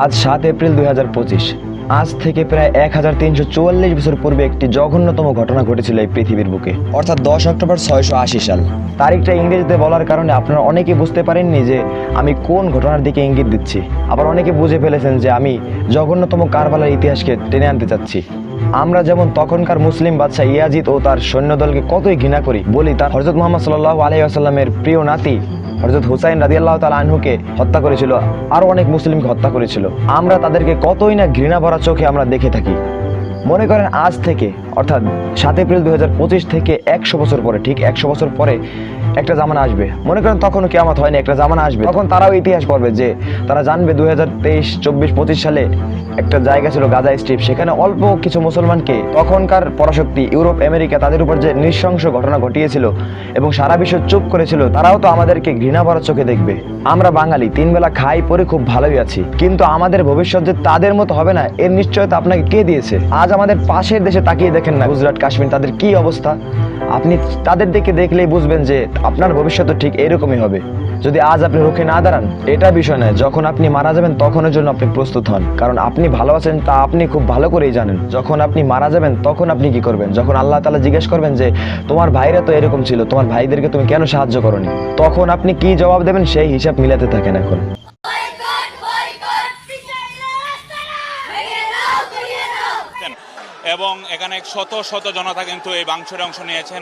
আজ সাত এপ্রিল দুই হাজার পঁচিশ। আজ থেকে প্রায় এক হাজার তিনশো চুয়াল্লিশ বছর পূর্বে একটি জঘন্যতম ঘটনা ঘটেছিল এই পৃথিবীর বুকে। অর্থাৎ দশ অক্টোবর ছয়শো আশি সাল। তারিখটা ইংরেজিতে বলার কারণে আপনারা অনেকে বুঝতে পারেননি যে আমি কোন ঘটনার দিকে ইঙ্গিত দিচ্ছি। আবার অনেকে বুঝে ফেলেছেন যে আমি জঘন্যতম কারবালার ইতিহাসকে টেনে আনতে চাচ্ছি। আমরা যেমন তখনকার মুসলিম বাদশাহ ইয়াজিদ ও তার সৈন্যদলকে কতই ঘৃণা করি বলি তার হজরত মোহাম্মদ সাল্লাহ আলহিহাস্লামের প্রিয় নাতি হজরত হুসাইন রাদিয়াল্লাহ তাল আনহুকে হত্যা করেছিল আরও অনেক মুসলিমকে হত্যা করেছিল। আমরা তাদেরকে কতই না ঘৃণা ভরা চোখে আমরা দেখে থাকি। মনে করেন আজ থেকে, অর্থাৎ সাত এপ্রিল দু হাজার পঁচিশ থেকে একশো বছর পরে, ঠিক একশো বছর পরে একটা জামানা আসবে। মনে করেন তখনও কেমত হয়নি, একটা জামানা আসবে। তখন তারাও ইতিহাস পড়বে যে, তারা জানবে দুই হাজার তেইশ, চব্বিশ, পঁচিশ সালে একটা জায়গা ছিল গাজা স্ট্রিপ, সেখানে অল্প কিছু মুসলমানকে তখনকার পরাশক্তি ইউরোপ, আমেরিকা, তাদের উপর যে নৃশংস ঘটনা ঘটিয়েছিল এবং সারা বিশ্ব চুপ করেছিল, তারাও তো আমাদেরকে ঘৃণা ভরা চোখে দেখবে। আমরা বাঙালি, তিন বেলা খাই, পরে খুব ভালোই আছি। কিন্তু আমাদের ভবিষ্যৎ যে তাদের মতো হবে না, এর নিশ্চয়তা আপনাকে কে দিয়েছে? আজ আমাদের পাশের দেশে তাকিয়ে দেখেন না গুজরাট, কাশ্মীর, তাদের কি অবস্থা? আপনি তাদের দিকে দেখলেই বুঝবেন যে আপনার ভবিষ্যৎ ঠিক এরকমই হবে। যদি আজ আপনি রুখে না দাঁড়ান, এটা বিষয় নয়। যখন আপনি মারা যাবেন, তখনের জন্য আপনি প্রস্তুত হন। কারণ আপনি ভালো আছেন, তা আপনি খুব ভালো করেই জানেন। যখন আপনি মারা যাবেন, তখন আপনি কি করবেন? যখন আল্লাহ তালা জিজ্ঞেস করবেন যে, তোমার ভাইরা তো এরকম ছিল, তোমার ভাইদেরকে তুমি কেন সাহায্য করনি? তখন আপনি কি জবাব দেবেন? সেই হিসাব মিলাতে থাকেন এখন। এবং এখানে শত শত জনতা কিন্তু এই বাংশরে অংশ নিয়েছেন।